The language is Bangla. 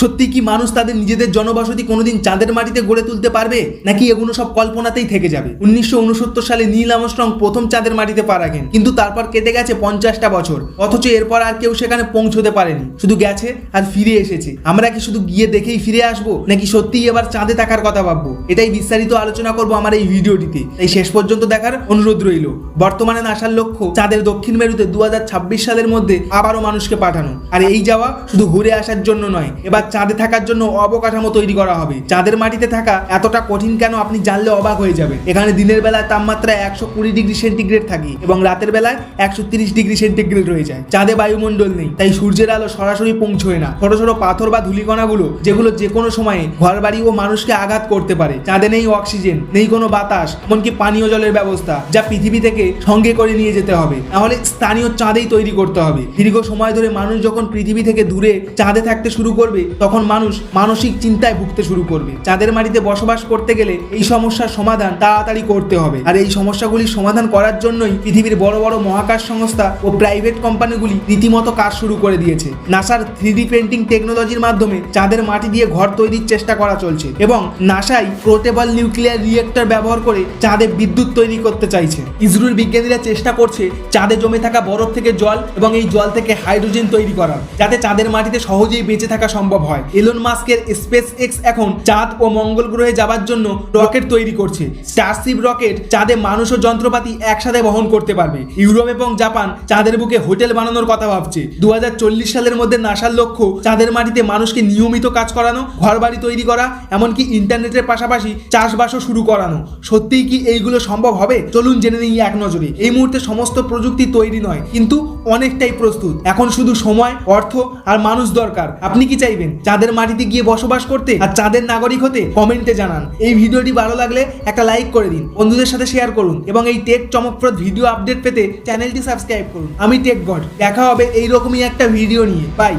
সত্যি কি মানুষ তাদের নিজেদের জনবসতি কোনোদিন চাঁদের মাটিতে গড়ে তুলতে পারবে? নাকি এগুলো সব কল্পনাতেই থেকে যাবে? উনিশশো উনসত্তর সালে নীল আমস্ট্রং প্রথম চাঁদের মাটিতে পা রাখেন। কিন্তু তারপর কেটে গেছে পঞ্চাশটা বছর। অথচ এরপর আর কেউ সেখানে পৌঁছতে পারেনি। শুধু গেছে আর ফিরে এসেছে। আমরা কি শুধু গিয়ে দেখেই ফিরে আসব? নাকি সত্যিই এবার চাঁদে থাকার কথা ভাববো? এটাই বিস্তারিত আলোচনা করব আমার এই ভিডিওটিতে। তাই শেষ পর্যন্ত দেখার অনুরোধ রইল। বর্তমানে নাসার লক্ষ্য চাঁদের দক্ষিণ মেরুতে দু হাজার ছাব্বিশ সালের মধ্যে আবারও মানুষকে পাঠানো। আর এই যাওয়া শুধু ঘুরে আসার জন্য নয়, এবার চাঁদে থাকার জন্য অবকাঠামো তৈরি করা হবে। চাঁদের মাটিতে থাকা এতটা কঠিন কেন আপনি জানলে অবাক হয়ে যাবে। এখানে দিনের বেলায় তাপমাত্রা একশো কুড়ি ডিগ্রি সেন্টিগ্রেড থাকে এবং রাতের বেলায় একশো তিরিশ ডিগ্রি সেন্টিগ্রেড রয়ে যায়। চাঁদে বায়ুমণ্ডল নেই, তাই সূর্যের আলো সরাসরি পৌঁছয় না। ছোট ছোট পাথর বা ধূলিকণাগুলো, যেগুলো যে কোনো সময়ে ঘর বাড়ি ও মানুষকে আঘাত করতে পারে। চাঁদে নেই অক্সিজেন, নেই কোনো বাতাস, এমনকি পানীয় জলের ব্যবস্থা, যা পৃথিবী থেকে সঙ্গে করে নিয়ে যেতে হবে। তাহলে স্থানীয় চাঁদেই তৈরি করতে হবে। দীর্ঘ সময় ধরে মানুষ যখন পৃথিবী থেকে দূরে চাঁদে থাকতে শুরু করবে তখন মানুষ মানসিক চিন্তায় ভুগতে শুরু করবে। চাঁদের মাটিতে বসবাস করতে গেলে এই সমস্যার সমাধান তাড়াতাড়ি করতে হবে। আর এই সমস্যাগুলির সমাধান করার জন্যই পৃথিবীর বড় বড় মহাকাশ সংস্থা ও প্রাইভেট কোম্পানিগুলি রীতিমতো কাজ শুরু করে দিয়েছে। নাসার থ্রি প্রিন্টিং টেকনোলজির মাধ্যমে চাঁদের মাটি দিয়ে ঘর তৈরির চেষ্টা করা চলছে এবং নাসাই পোর্টেবল নিউক্লিয়ার রিয়েক্টর ব্যবহার করে চাঁদে বিদ্যুৎ তৈরি করতে চাইছে। ইসরোর বিজ্ঞানীরা চেষ্টা করছে চাঁদে জমে থাকা বরফ থেকে জল এবং এই জল থেকে হাইড্রোজেন তৈরি করার, যাতে চাঁদের মাটিতে সহজেই বেঁচে থাকা সম্ভব এলন মাস্কের স্পেস এক্স এখন চাঁদ ও মঙ্গল গ্রহে যাবার জন্য রকেট তৈরি করছে। স্টারশিপ রকেট চাঁদে মানুষ ও যন্ত্রপাতি একসাথে বহন করতে পারবে। ইউরোপ এবং জাপান চাঁদের বুকে হোটেল বানানোর কথা ভাবছে। দু হাজার চল্লিশ সালের মধ্যে নাসার লক্ষ্য চাঁদের মাটিতে মানুষকে নিয়মিত কাজ করানো, ঘরবাড়ি তৈরি করা, এমনকি ইন্টারনেটের পাশাপাশি চাষবাসও শুরু করানো। সত্যিই কি এইগুলো সম্ভব হবে? চলুন জেনে নিই এক নজরে। এই মুহূর্তে সমস্ত প্রযুক্তি তৈরি নয়, কিন্তু অনেকটাই প্রস্তুত। এখন শুধু সময়, অর্থ আর মানুষ দরকার। আপনি কি চাইবেন? চাঁদের মাটিতে গিয়ে বসবাস করতে আর চাঁদের নাগরিক হতে কমেন্টে জানান। এই ভিডিওটি ভালো লাগলে একটা লাইক করে দিন, বন্ধুদের সাথে শেয়ার করুন এবং এই টেক চমকপ্রদ ভিডিও আপডেট পেতে চ্যানেলটি সাবস্ক্রাইব করুন। আমি টেক গড দেখা হবে এইরকমই একটা ভিডিও নিয়ে। বাই